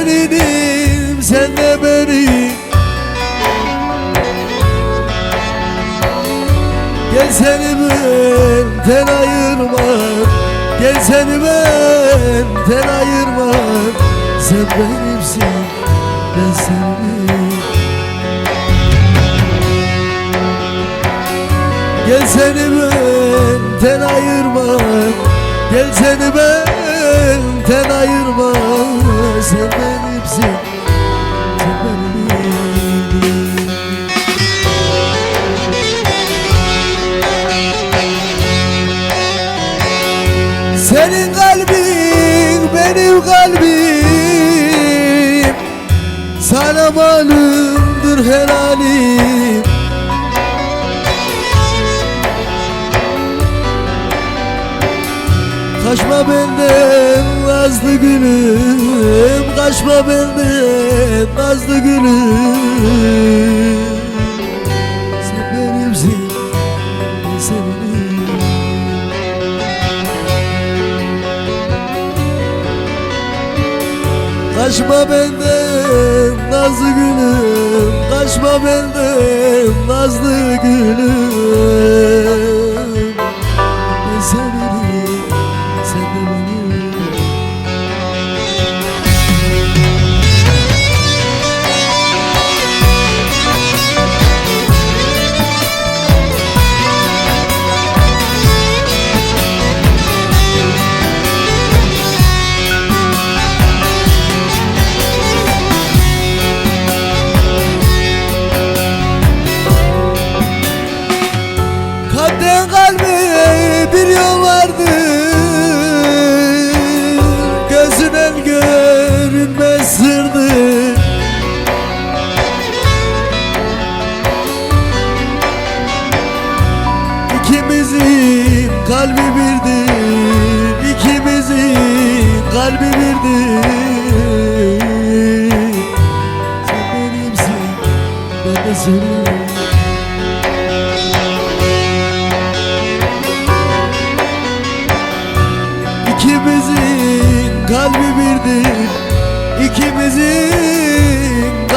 seninim sen de benim. Gel seni benden ayırma Gel seni benden ayırma Sen benimsin ben senin. Gel seni benden ayırma Gel seni benden ayırma Sen benimsin Sen Senin kalbin benim kalbim. Sana malumdur helalim. Kaçma benden nazlı gülüm Kaçma benden nazlı gülüm Sen benimsin ben seninim Kaçma benden nazlı gülüm Kaçma benden nazlı gülüm Ben seninim Kalpten kalbe bir yol vardı Gözünen görünmez sırdı İkimizin kalbi birdir. İkimizin kalbi birdir. Sen benimsin ben de senin kalbi birdir İkimizin